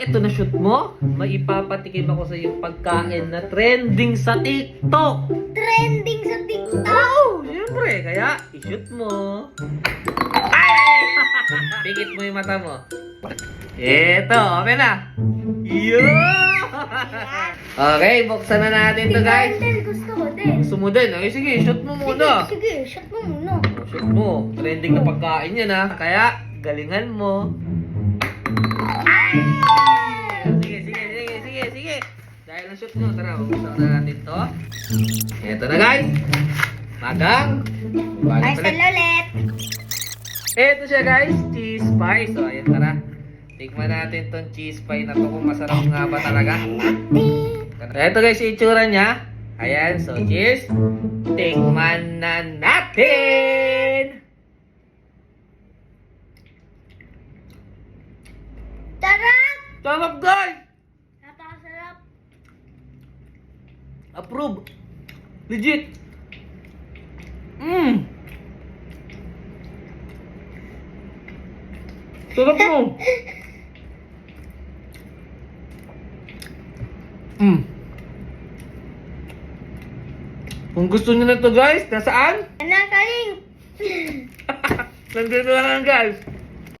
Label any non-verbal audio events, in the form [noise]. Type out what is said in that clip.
ito na shoot mo, may ipapatikim ako sa iyo pagkain na trending sa TikTok. Trending sa TikTok. Oh, siyempre. Kaya, i-shoot mo. Ay! [laughs] Pikit mo yung mata mo. Ito, okay na. Yeah! [laughs] okay, buksan na natin to guys. Hindi, gusto ko din. Gusto mo din? Okay, sige, shoot mo muna. Sige, sige, shot mo muna. Shoot mo. Trending na pagkain yan ha. Kaya, galingan mo. Sige, sige, sige, sige, sige. Dahil na shoot mo, tara, buksan na natin to. Ito na guys. Magang. Balik sal ulit. Ito siya guys, cheese pie. So, ayan tara. Tikman natin tong cheese pie na to kung masarap nga ba talaga. Ito guys, itsura niya. Ayan, so cheese. Tikman na natin! Tara! Sarap guys! Napakasarap. Approve! Legit! Mmm! Sarap mo! Mmm! [laughs] Kung gusto niyo na to guys, nasaan? Ano, kaling? [laughs] Nandito na lang guys.